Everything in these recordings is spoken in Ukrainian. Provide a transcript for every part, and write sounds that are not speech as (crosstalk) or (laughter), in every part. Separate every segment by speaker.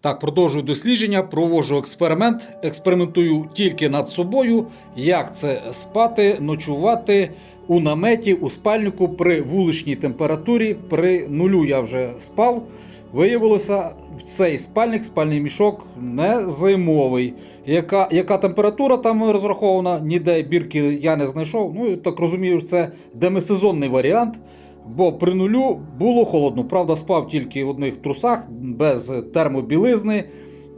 Speaker 1: Так, продовжую дослідження, проводжу експеримент, експериментую тільки над собою, як це спати, ночувати у наметі, у спальнику при вуличній температурі, при нулю я вже спав. Виявилося, цей спальник, спальний мішок не зимовий. Яка, яка температура там розрахована, ніде бірки я не знайшов. Ну, так розумію, це демисезонний варіант. Бо при нулю було холодно. Правда, спав тільки в одних трусах, без термобілизни.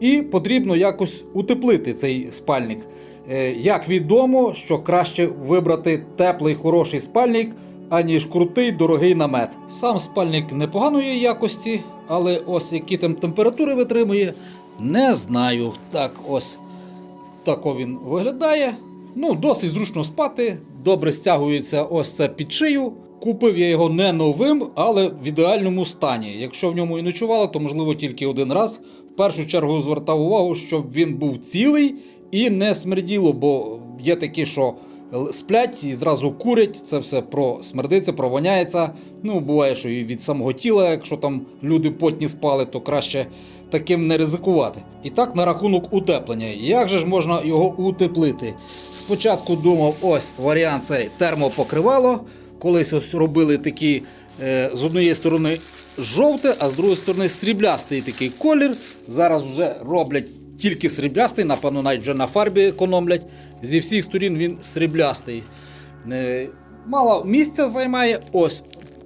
Speaker 1: І потрібно якось утеплити цей спальник. Е, Як відомо, що краще вибрати теплий хороший спальник, аніж крутий дорогий намет. Сам спальник непоганої якості, але ось які там температури витримує, не знаю. Так, ось тако він виглядає. Ну, досить зручно спати, добре стягується ось це під шию. Купив я його не новим, але в ідеальному стані. Якщо в ньому і ночувало, то можливо тільки один раз. В першу чергу звертав увагу, щоб він був цілий і не смерділо, бо є такі, що сплять і зразу курять. Це все про смердиться, провоняється. Ну, буває, що і від самого тіла, якщо там люди потні спали, то краще таким не ризикувати. І так на рахунок утеплення. Як же ж можна його утеплити? Спочатку думав, ось варіант цей термопокривало. Колись ось робили такі е, з однієї сторони жовте, а з другої сторони сріблястий такий колір. Зараз вже роблять тільки сріблястий, напевно, навіть вже на фарбі економлять. Зі всіх сторін він сріблястий. Е, мало місця займає. Ось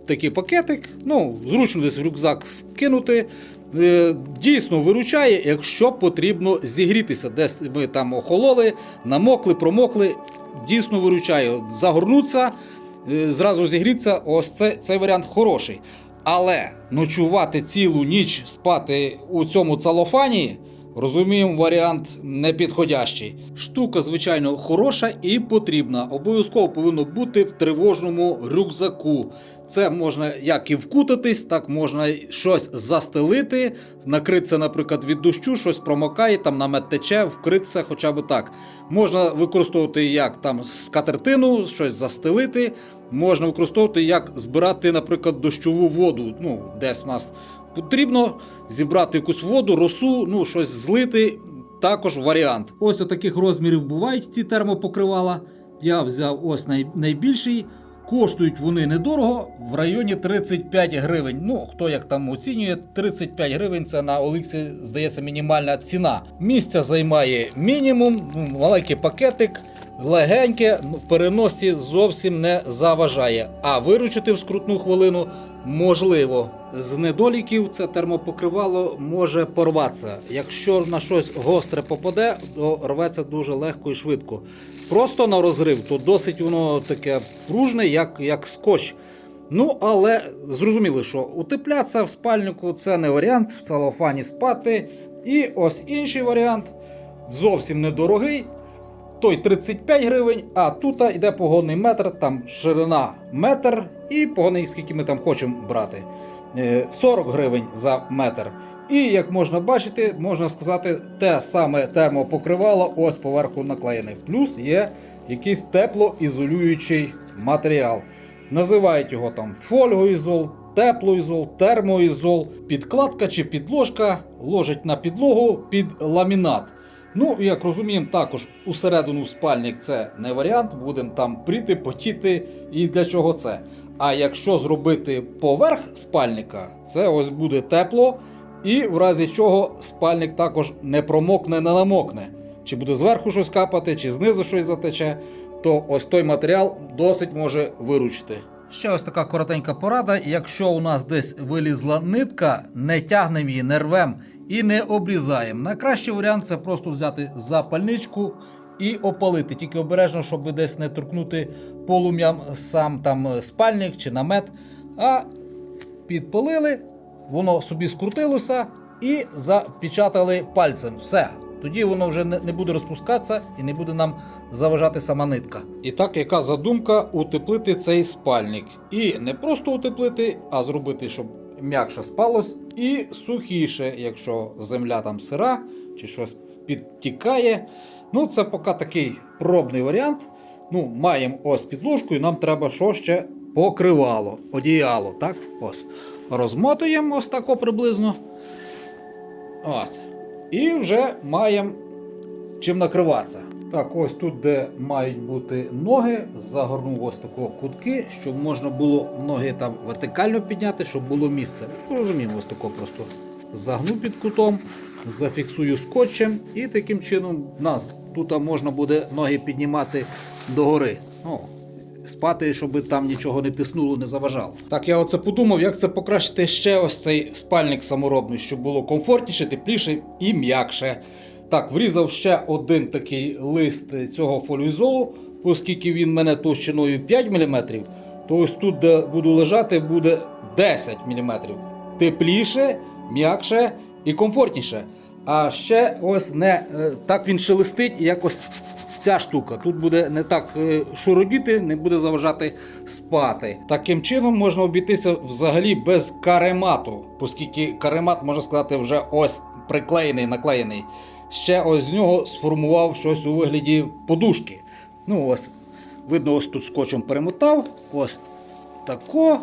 Speaker 1: такий пакетик. Ну, зручно десь в рюкзак скинути. Е, Дійсно виручає, якщо потрібно зігрітися. Десь ми там охололи, намокли, промокли. Дійсно виручає. Загорнуться, зразу зігріться. Ось це, цей варіант хороший. Але ночувати цілу ніч спати у цьому целофані. Розуміємо, варіант непідходящий. Штука, звичайно, хороша і потрібна. Обов'язково повинно бути в тривожному рюкзаку. Це можна як і вкутатись, так можна щось застелити, накритися, наприклад, від дощу, щось промокає, там намет тече, вкритися хоча б так. Можна використовувати як там скатертину, щось застелити. Можна використовувати як збирати, наприклад, дощову воду. Ну, десь в нас потрібно зібрати якусь воду, росу, ну щось злити. Також варіант. Ось таких розмірів бувають ці термопокривала. Я взяв ось най- найбільший. Коштують вони недорого, в районі 35 гривень. Ну, хто як там оцінює, 35 гривень це на Оліксі, здається, мінімальна ціна. Місця займає мінімум, ну, маленький пакетик, легеньке, в переносці зовсім не заважає. А виручити в скрутну хвилину можливо. З недоліків це термопокривало може порватися. Якщо на щось гостре попаде, то рветься дуже легко і швидко. Просто на розрив, то досить воно таке пружне, як, як скотч. Ну, але зрозуміло, що утеплятися в спальнику це не варіант, в целофані спати. І ось інший варіант зовсім недорогий. Той 35 гривень, а тут йде погонний метр, там ширина метр і погонний, скільки ми там хочемо брати. Е, 40 гривень за метр. І як можна бачити, можна сказати, те саме термопокривало ось поверху наклеєне. Плюс є якийсь теплоізолюючий матеріал. Називають його там фольгоізол, теплоізол, термоізол, підкладка чи підложка ложить на підлогу під ламінат. Ну, як розуміємо, також усередину спальник це не варіант, будемо там пріти, потіти і для чого це. А якщо зробити поверх спальника, це ось буде тепло, і в разі чого спальник також не промокне, не намокне. Чи буде зверху щось капати, чи знизу щось затече, то ось той матеріал досить може виручити. Ще ось така коротенька порада. Якщо у нас десь вилізла нитка, не тягнемо її, не рвем і не обрізаємо. Найкращий варіант це просто взяти запальничку і опалити. Тільки обережно, щоб десь не торкнути полум'ям сам там спальник чи намет. А підпалили, воно собі скрутилося і запечатали пальцем. Все. Тоді воно вже не буде розпускатися і не буде нам заважати сама нитка. І так, яка задумка утеплити цей спальник? І не просто утеплити, а зробити, щоб м'якше спалось, і сухіше, якщо земля там сира чи щось підтікає. Ну, це поки такий пробний варіант. Ну, маємо ось підложку, і нам треба що ще покривало, одіяло. Так? Ось. Розмотуємо ось тако приблизно. От. І вже маємо чим накриватися. Так, ось тут, де мають бути ноги, загорнув ось такого кутки, щоб можна було ноги там вертикально підняти, щоб було місце. Розуміємо, ось такого просто загну під кутом, зафіксую скотчем і таким чином нас тут можна буде ноги піднімати догори. Ну, спати, щоб там нічого не тиснуло, не заважало. Так, я оце подумав, як це покращити ще ось цей спальник саморобний, щоб було комфортніше, тепліше і м'якше. Так, врізав ще один такий лист цього фоліозолу, оскільки він мене товщиною 5 мм, то ось тут, де буду лежати, буде 10 мм. Тепліше, м'якше і комфортніше. А ще ось не е, так він шелестить, як ось ця штука. Тут буде не так е, шуродіти, не буде заважати спати. Таким чином можна обійтися взагалі без каремату, оскільки каремат, можна сказати, вже ось приклеєний, наклеєний. Ще ось з нього сформував щось у вигляді подушки. Ну ось, видно, ось тут скотчем перемотав. Ось тако.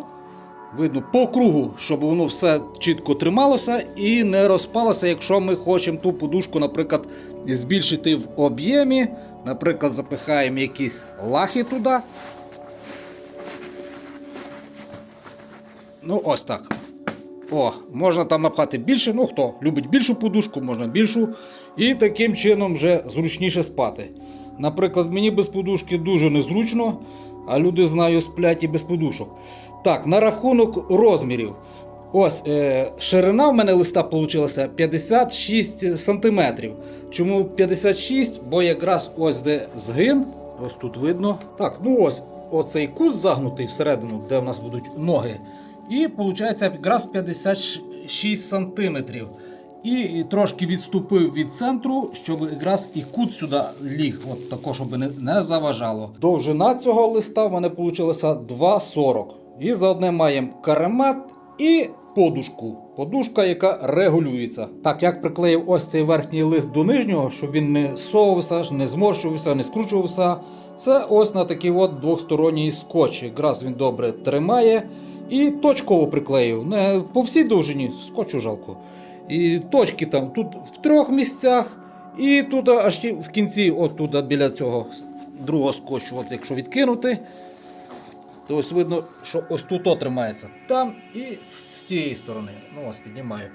Speaker 1: Видно по кругу, щоб воно все чітко трималося і не розпалося, якщо ми хочемо ту подушку, наприклад, збільшити в об'ємі. Наприклад, запихаємо якісь лахи туди. Ну, ось так. О, можна там напхати більше. Ну хто любить більшу подушку, можна більшу. І таким чином вже зручніше спати. Наприклад, мені без подушки дуже незручно, а люди знаю, сплять і без подушок. Так, на рахунок розмірів. Ось е, ширина в мене листа вийшла 56 см. Чому 56? Бо якраз ось де згин, ось тут видно. Так, ну ось оцей кут загнутий всередину, де в нас будуть ноги. І виходить якраз 56 см. І трошки відступив від центру, щоб якраз і кут сюди ліг, от тако, щоб не, не заважало. Довжина цього листа в мене вийшла 2,40. І заодне маємо каремат і подушку. Подушка, яка регулюється. Так, як приклеїв ось цей верхній лист до нижнього, щоб він не совався, не зморщувався, не скручувався. Це ось на такий от двосторонній скотч. Якраз він добре тримає. І точково приклеїв. Не по всій довжині, скотчу жалко. І точки там тут в трьох місцях. І тут аж в кінці, от біля цього другого скотчу, от якщо відкинути, то ось видно, що ось тут тримається. Там і з тієї сторони. Ну ось піднімаю.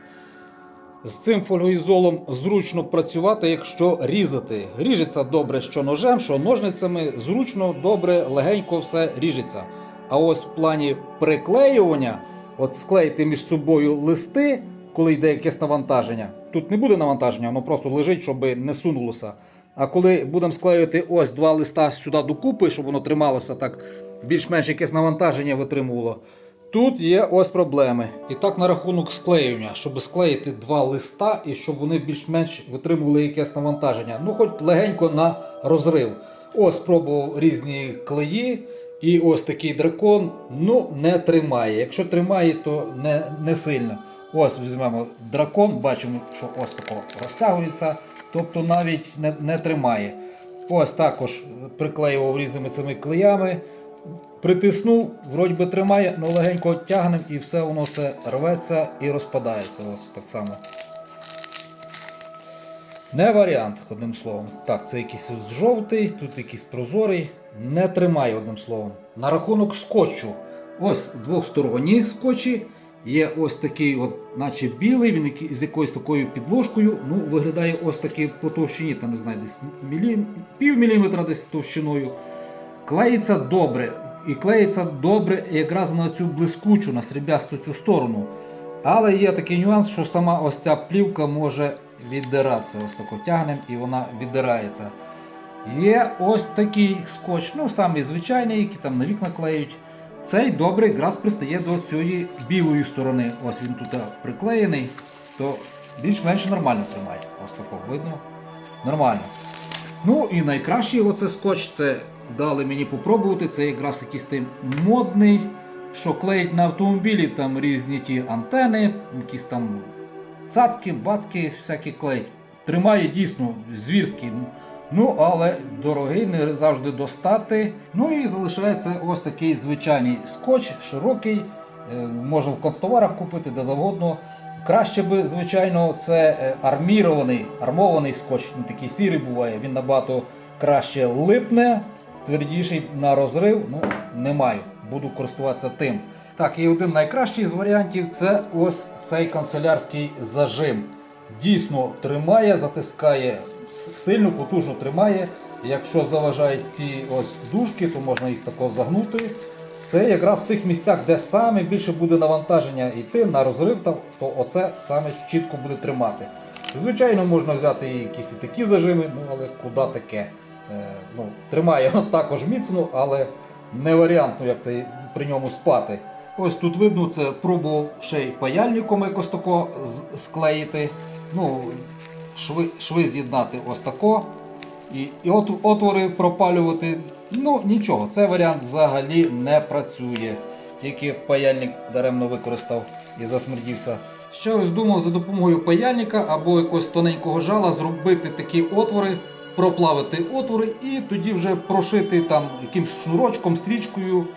Speaker 1: З цим фольгоізолом зручно працювати, якщо різати. Ріжеться добре, що ножем, що ножницями. Зручно, добре, легенько все ріжеться. А ось в плані приклеювання, от склеїти між собою листи, коли йде якесь навантаження. Тут не буде навантаження, воно просто лежить, щоб не сунулося. А коли будемо склеювати ось два листа сюди докупи, щоб воно трималося так, більш-менш якесь навантаження витримувало. Тут є ось проблеми. І так на рахунок склеювання, щоб склеїти два листа і щоб вони більш-менш витримували якесь навантаження. Ну, хоч легенько на розрив. Ось спробував різні клеї. І ось такий дракон ну, не тримає. Якщо тримає, то не, не сильно. Ось візьмемо дракон, бачимо, що ось тако розтягується, тобто навіть не, не тримає. Ось також приклеював різними цими клеями. Притиснув, вроді би тримає, але легенько тягнемо і все воно це рветься і розпадається. Ось так само. Не варіант, одним словом. Так, це якийсь жовтий, тут якийсь прозорий. Не тримає одним словом. На рахунок скотчу. Ось двохсторонні скотчі. Є ось такий, от, наче білий, він з якоюсь такою підложкою. Ну, виглядає ось такий по товщині, там не знаю, десь мілі... пів міліметра десь товщиною. Клеїться добре. І клеїться добре якраз на цю блискучу, на сріблясту цю сторону. Але є такий нюанс, що сама ось ця плівка може віддиратися. Ось тако тягнемо і вона віддирається. Є ось такий скотч, ну самий звичайний, який там на вікна клеють. Цей добре якраз пристає до цієї білої сторони. Ось він тут приклеєний, то більш-менш нормально тримає. Ось тако видно. Нормально. Ну і найкращий оце скотч, це дали мені попробувати. Це якраз якийсь тим модний, що клеїть на автомобілі там різні ті антени, якісь там цацки, бацки, всякі клеїть. Тримає дійсно звірський. Ну, але дорогий, не завжди достати. Ну і залишається ось такий звичайний скотч, широкий, Е, Можна в констоварах купити, де завгодно. Краще би, звичайно, це е, армірований, армований скотч, він такий сірий буває, він набагато краще липне, твердіший на розрив. Ну, не маю. Буду користуватися тим. Так, і один найкращий з варіантів це ось цей канцелярський зажим. Дійсно тримає, затискає сильно, потужно тримає. Якщо заважають ці ось дужки, то можна їх тако загнути. Це якраз в тих місцях, де саме більше буде навантаження йти на розрив, то, оце саме чітко буде тримати. Звичайно, можна взяти якісь і такі зажими, ну але куди таке? Е, ну, тримає також міцно, але не варіант, ну, як це при ньому спати. Ось тут видно, це пробував ще й паяльником якось тако склеїти. Ну, шви, шви з'єднати ось тако. І, і от, отвори пропалювати. Ну нічого, цей варіант взагалі не працює. Тільки паяльник даремно використав і засмердівся. Ще ось думав за допомогою паяльника або якогось тоненького жала зробити такі отвори, проплавити отвори і тоді вже прошити там якимсь шнурочком, стрічкою.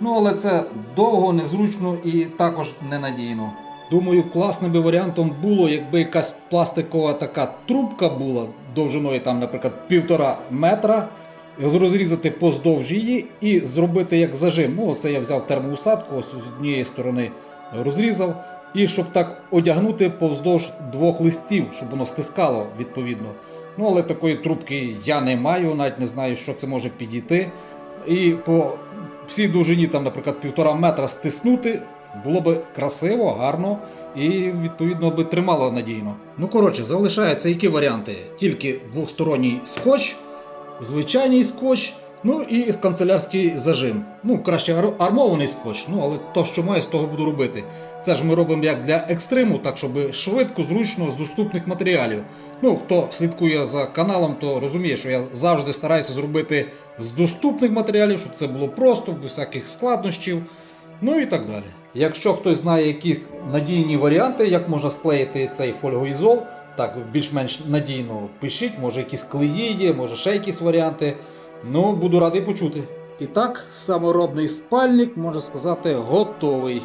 Speaker 1: Ну але це довго, незручно і також ненадійно. Думаю, класним би варіантом було, якби якась пластикова така трубка була довжиною, там, наприклад, півтора метра, розрізати поздовж її і зробити як зажим. Ну, оце я взяв термоусадку, ось з однієї сторони розрізав, і щоб так одягнути повздовж двох листів, щоб воно стискало відповідно. Ну, але такої трубки я не маю, навіть не знаю, що це може підійти. І по всій довжині, там, наприклад, півтора метра стиснути, було би красиво, гарно і відповідно би тримало надійно. Ну коротше, залишаються які варіанти? Тільки двосторонній скотч, звичайний скотч, ну і канцелярський зажим. Ну, краще армований скотч, ну але то, що маю, з того буду робити. Це ж ми робимо як для екстриму, так щоб швидко, зручно, з доступних матеріалів. Ну, хто слідкує за каналом, то розуміє, що я завжди стараюся зробити з доступних матеріалів, щоб це було просто, без всяких складнощів. Ну і так далі. Якщо хтось знає якісь надійні варіанти, як можна склеїти цей фольгоізол, так більш-менш надійно пишіть, може якісь клеї є, може ще якісь варіанти. Ну, буду радий почути. І так, саморобний спальник, можна сказати, готовий.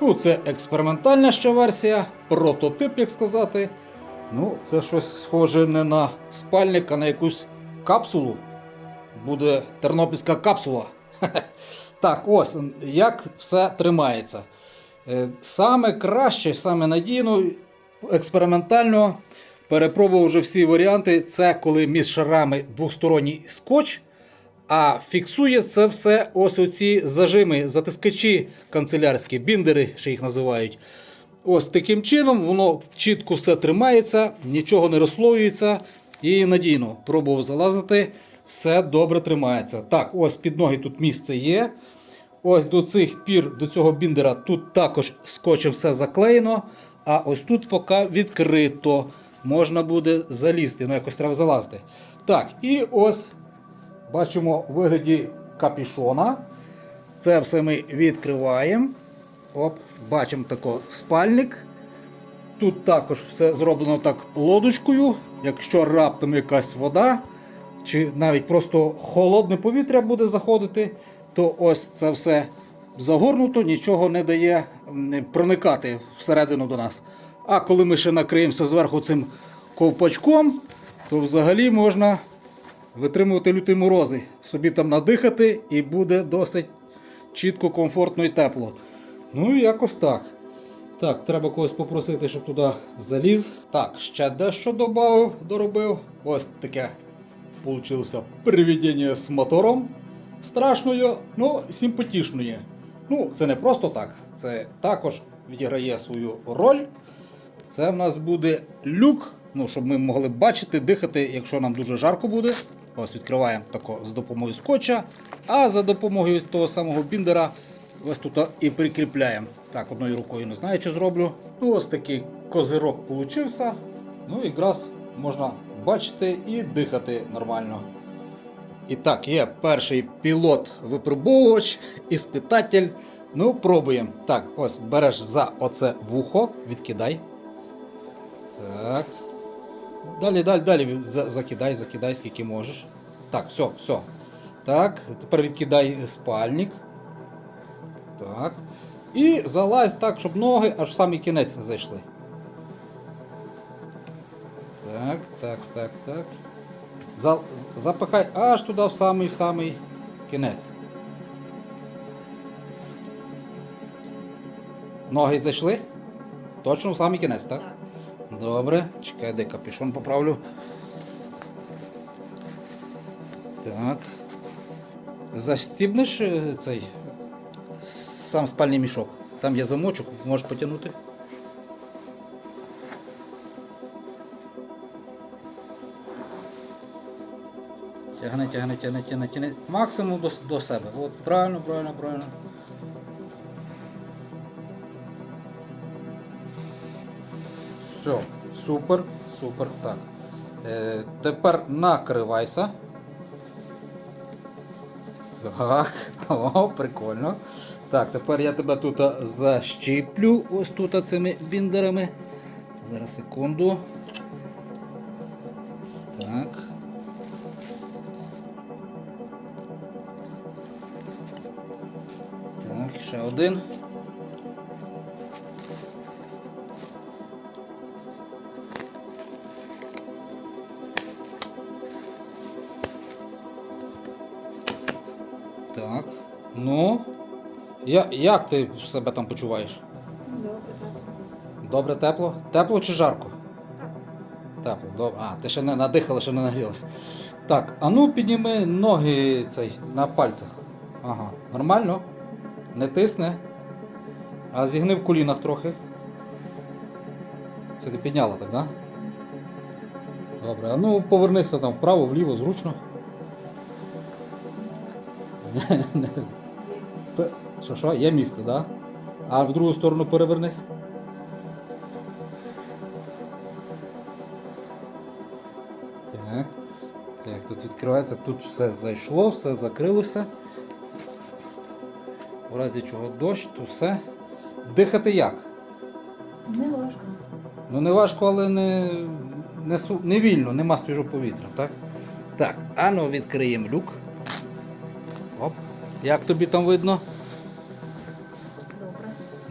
Speaker 1: Ну, це експериментальна ще версія, прототип, як сказати. Ну, це щось схоже не на спальник, а на якусь капсулу. Буде тернопільська капсула. (laughs) Так, ось як все тримається. Е, Саме краще, саме надійно, експериментально перепробував вже всі варіанти. Це коли між шарами двосторонній скотч, а фіксує це все ось оці зажими, затискачі канцелярські, біндери, ще їх називають. Ось таким чином воно чітко все тримається, нічого не розслоюється і надійно. Пробував залазити, все добре тримається. Так, ось під ноги тут місце є. Ось до цих пір, до цього біндера, тут також скотчем все заклеєно, а ось тут поки відкрито. Можна буде залізти, ну якось треба залазити. Так, і ось бачимо у вигляді капішона. Це все ми відкриваємо. Оп, бачимо тако спальник. Тут також все зроблено так лодочкою. Якщо раптом якась вода, чи навіть просто холодне повітря буде заходити, то ось це все загорнуто, нічого не дає проникати всередину до нас. А коли ми ще накриємося зверху цим ковпачком, то взагалі можна витримувати люті морози, собі там надихати і буде досить чітко, комфортно і тепло. Ну і якось так. Так, треба когось попросити, щоб туди заліз. Так, ще дещо додав, доробив. Ось таке получилося приведення з мотором. Страшною, ну симпатичною. Ну, це не просто так. Це також відіграє свою роль. Це в нас буде люк, ну, щоб ми могли бачити, дихати, якщо нам дуже жарко буде. Ось відкриваємо тако з допомогою скотча, а за допомогою того самого біндера ось тут і прикріпляємо. Так, одною рукою не знаю, чи зроблю. Ну, ось такий козирок получився. Ну, якраз можна бачити і дихати нормально. І так, є перший пілот-випробовувач, іспитатель. Ну, пробуємо. Так, ось береш за оце вухо, відкидай. Так. Далі, далі, далі закидай, закидай, скільки можеш. Так, все, все. Так, тепер відкидай спальник. Так. І залазь так, щоб ноги аж в самий кінець зайшли. Так, так, так, так. За, запихай аж туди в самий в самий кінець. Ноги зайшли? Точно в самий кінець, так? Добре. Чекай, де капюшон поправлю. Так. Застібнеш е, цей сам спальний мішок. Там є замочок, можеш потягнути. Тягни, тягни, тягни, тягни, тягни. Максимум до, до себе. От, правильно, правильно, правильно. Все, супер, супер. Так. Е, тепер накривайся. Так, (laughs) о, прикольно. Так, тепер я тебе тут защіплю ось тут цими біндерами. Зараз секунду. Один. Так. Ну. Я, як ти себе там почуваєш?
Speaker 2: Добре.
Speaker 1: Тепло? Тепло чи жарко? Тепло, добре. А, ти ще не надихала, ще не нагрілася. Так, а ну підніми ноги цей на пальцях. Ага, нормально? Не тисне. А зігни в колінах трохи. Це ти підняла так, да? Добре, а ну повернися там вправо, вліво, зручно. Що, що? Є місце, так? Да? А в другу сторону перевернись. Так. Так, тут відкривається, тут все зайшло, все закрилося. Разі чого дощ, то все. Дихати як?
Speaker 2: Не важко.
Speaker 1: Ну не важко, але не, не, не вільно, нема свіжого повітря, так? Так, а ну відкриємо люк. Оп. Як тобі там видно?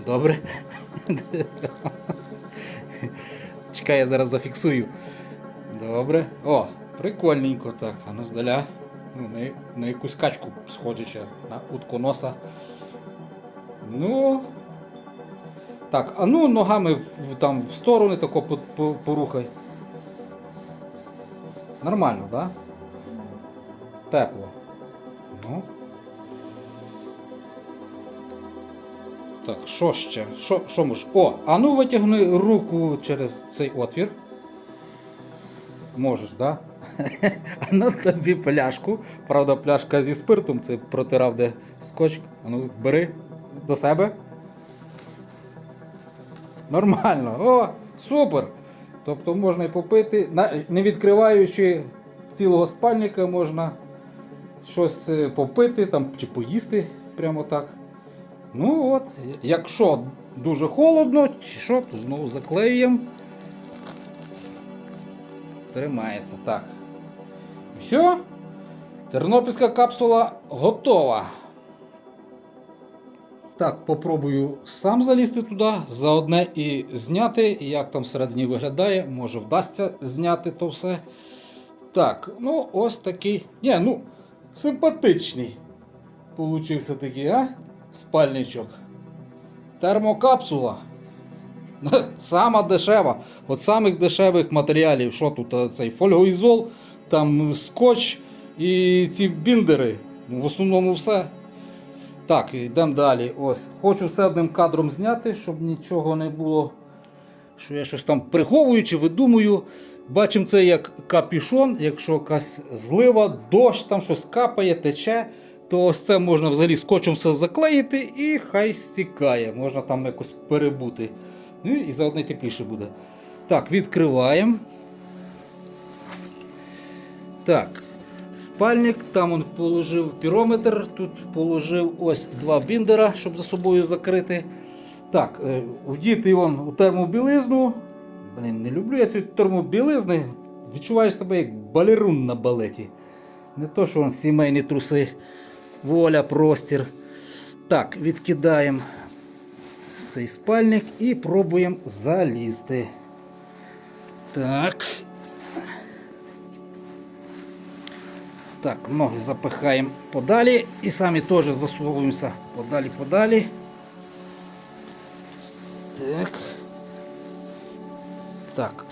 Speaker 2: Добре.
Speaker 1: Добре. Чекай, я зараз зафіксую. Добре. О, прикольненько так. А ну здаля. Ну, на, на якусь качку схожиче, на утконоса. Ну. Так, а ну ногами в- там в сторони тако по- по- порухай. Нормально, так? Да? Тепло. Ну. Так, що ще? Що, що може? О, а ну витягни руку через цей отвір. Можеш, так? Да? (laughs) А ну тобі пляшку. Правда, пляшка зі спиртом, це протирав де скотч. А ну бери до себе. Нормально. О, супер! Тобто можна і попити, не відкриваючи цілого спальника, можна щось е, попити там, чи поїсти прямо так. Ну от, якщо дуже холодно, чи що, то знову заклеюємо. Тримається так. Все. Тернопільська капсула готова. Так, попробую сам залізти туди, заодне і зняти, як там всередині виглядає. Може вдасться зняти то все. Так, ну ось такий. Ні, ну, симпатичний. Получився такий, а? Спальничок. Термокапсула. (laughs) Сама дешева. От самих дешевих матеріалів, що тут цей фольгоізол, там скотч і ці біндери. Ну, В основному все. Так, йдемо далі. Ось. Хочу все одним кадром зняти, щоб нічого не було. Що я щось там приховую чи видумую. Бачимо це як капюшон, якщо якась злива, дощ, там щось капає, тече, то ось це можна взагалі скотчем все заклеїти і хай стікає. Можна там якось перебути. Ну і заодно тепліше буде. Так, відкриваємо. Так. Спальник, там він положив пірометр, тут положив ось два біндера, щоб за собою закрити. Так, е, вдіти он у термобілизну. Блін, не люблю я ці термобілизни. Відчуваєш себе як балерун на балеті. Не то, що он сімейні труси, воля, простір. Так, відкидаємо цей спальник і пробуємо залізти. Так. Так, ноги запихаємо подалі і самі теж засовуємося подалі-подалі. Так. Так.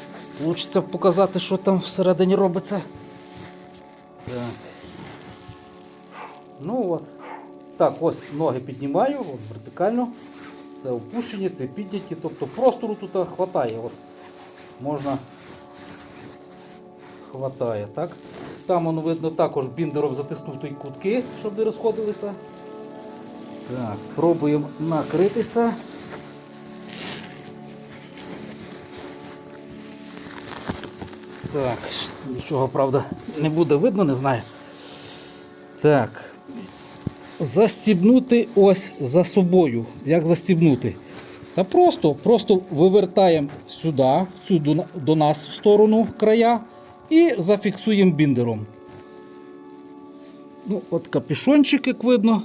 Speaker 1: Хочеться показати, що там всередині робиться. Так. Ну от. Так, ось ноги піднімаю, от вертикально. Це опущені, це підняті. Тобто простору тут хватає. От. Можна хватає, так? Там воно видно також біндером затиснув той кутки, щоб не розходилися. Так, пробуємо накритися. Так, нічого, правда, не буде видно, не знаю. Так. Застібнути ось за собою. Як застібнути? Та просто, просто вивертаємо сюди, цю до, нас в сторону края і зафіксуємо біндером. Ну, от капюшончик, як видно.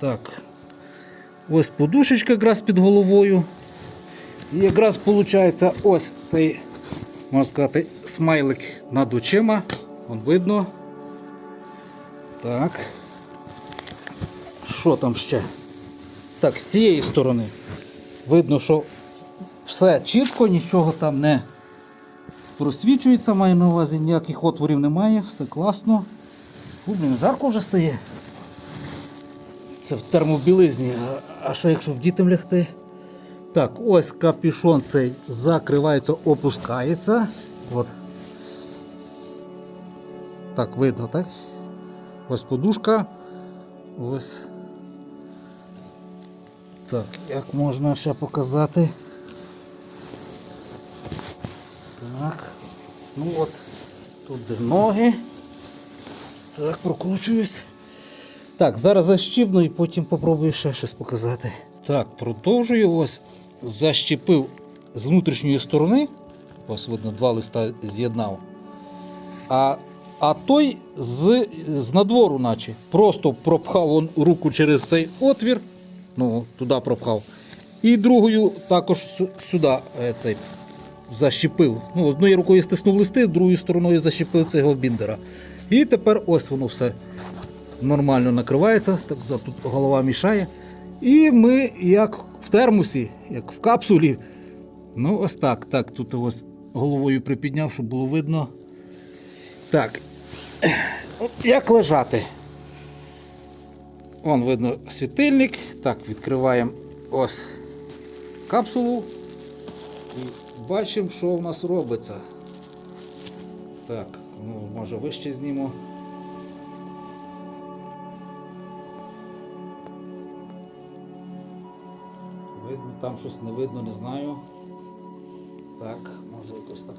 Speaker 1: Так. Ось подушечка якраз під головою. І якраз виходить ось цей, можна сказати, смайлик над очима. Вон видно. Так. Що там ще? Так, з цієї сторони. Видно, що все чітко, нічого там не просвічується, маю на увазі, ніяких отворів немає, все класно. Фу, блін, жарко вже стає. Це в термобілизні. А- що якщо в дітям лягти? Так, ось капюшон цей закривається, опускається. От. Так, видно, так? Ось подушка. Ось. Так, як можна ще показати? Так. Ну от, тут де ноги. Так, прокручуюсь. Так, зараз защіпну і потім попробую ще щось показати. Так, продовжую. Ось защепив з внутрішньої сторони. Ось видно, два листа з'єднав. А, а той з, з надвору, наче. Просто пропхав он руку через цей отвір. Ну, туди пропхав. І другою також сюди е, цей защепив. Ну, одною рукою стиснув листи, другою стороною защепив цього біндера. І тепер ось воно все нормально накривається, так тут голова мішає. І ми як в термосі, як в капсулі. Ну, ось так. Так, тут ось головою припідняв, щоб було видно. Так. Як лежати? Вон видно світильник. Так, відкриваємо ось капсулу. Бачимо, що в нас робиться. Так, ну, може вище зніму. Видно, там щось не видно, не знаю. Так, може якось так.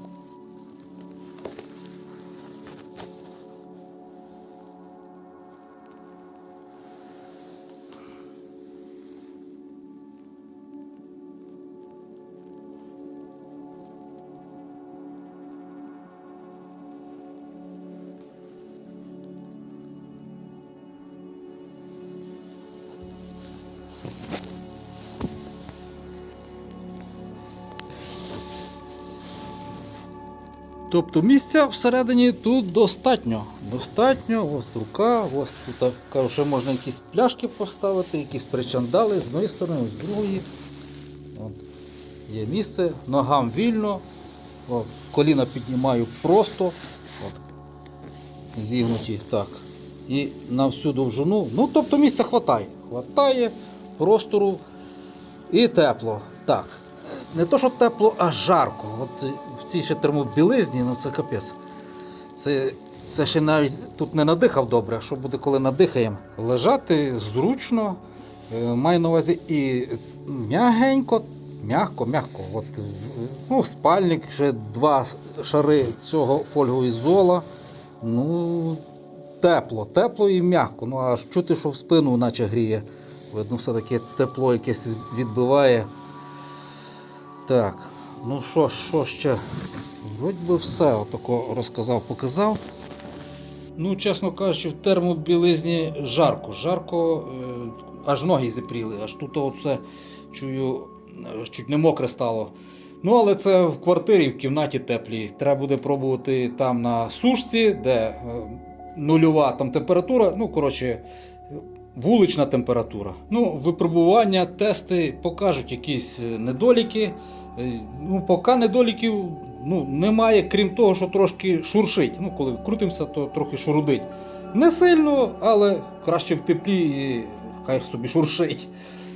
Speaker 1: Тобто місця всередині тут достатньо. Достатньо, ось рука, ось тут кажу, що можна якісь пляшки поставити, якісь причандали з однієї сторони, з другої. От. Є місце, ногам вільно, О, коліна піднімаю просто. От. Зігнуті. Так. І на всю довжину. Ну, тобто місця хватає. Хватає простору і тепло. Так. Не то, що тепло, а жарко. От в цій ще термобілизні, ну це капець. Це, це ще навіть тут не надихав добре, а що буде, коли надихаємо. Лежати зручно, е, маю на увазі і м'ягенько, м'яко, м'яко. От, ну, спальник, ще два шари цього фольгоізола. Ну, тепло, тепло і м'яко. Ну, аж чути, що в спину наче гріє. Видно, все-таки тепло якесь відбиває. Так, ну що, що ще? Вроді би все отако розказав, показав. Ну, чесно кажучи, в термобілизні жарко. Жарко, е, аж ноги зіпріли, аж тут оце чую, е, чуть не мокре стало. Ну, але це в квартирі, в кімнаті теплі. Треба буде пробувати там на сушці, де е, нульова там температура. Ну, коротше, вулична температура. Ну, випробування, тести покажуть якісь недоліки. Е, Ну, поки недоліків ну, немає, крім того, що трошки шуршить. Ну, коли крутимося, то трохи шурудить. Не сильно, але краще в теплі і хай собі шуршить.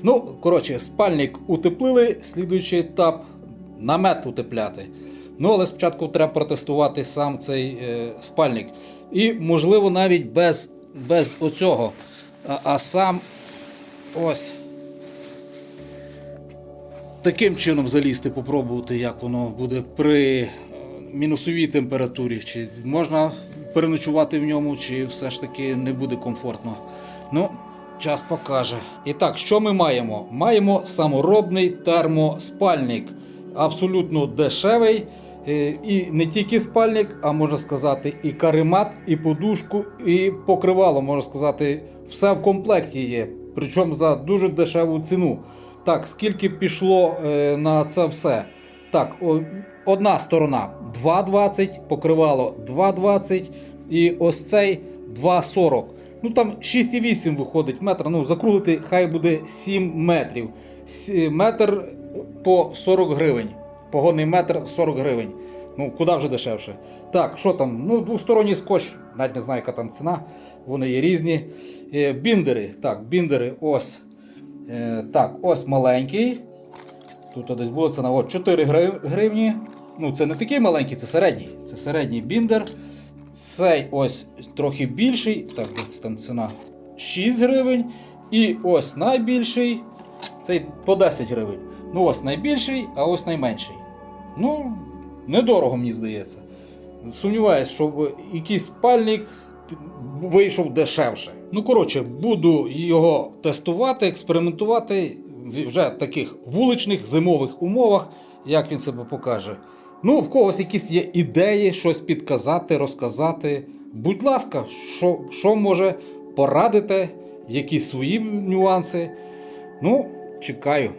Speaker 1: Ну, коротше, спальник утеплили, слідуючий етап намет утепляти. Ну, але спочатку треба протестувати сам цей е, спальник. І, можливо, навіть без, без оцього. А, а сам ось таким чином залізти, попробувати, як воно буде при е, мінусовій температурі. Чи можна переночувати в ньому, чи все ж таки не буде комфортно. Ну, час покаже. І так, що ми маємо? Маємо саморобний термоспальник. Абсолютно дешевий. Е, І не тільки спальник, а можна сказати, і каремат, і подушку, і покривало, можна сказати, все в комплекті є. Причому за дуже дешеву ціну. Так, скільки пішло е, на це все? Так, о, одна сторона 2,20, покривало 2,20 і ось цей 2,40. Ну там 6,8 виходить метра. Ну, закрулити хай буде 7 метрів. С- Метр по 40 гривень. Погодний метр 40 гривень. Ну, куди вже дешевше. Так, що там? Ну, двосторонній скотч, навіть не знаю, яка там ціна. Вони є різні. Е, Біндери. Так, біндери ось. Е, Так, ось маленький. Тут десь було ціна от 4 гривні. Ну, це не такий маленький, це середній. Це середній біндер. Цей ось трохи більший. Так, це там ціна 6 гривень. І ось найбільший. Цей по 10 гривень. Ну, ось найбільший, а ось найменший. Ну, недорого, мені здається. Сумніваюсь, щоб якийсь спальник вийшов дешевше. Ну, коротше, буду його тестувати, експериментувати в вже таких вуличних зимових умовах, як він себе покаже. Ну, в когось якісь є ідеї, щось підказати, розказати. Будь ласка, що, що може порадите, якісь свої нюанси. Ну, чекаю.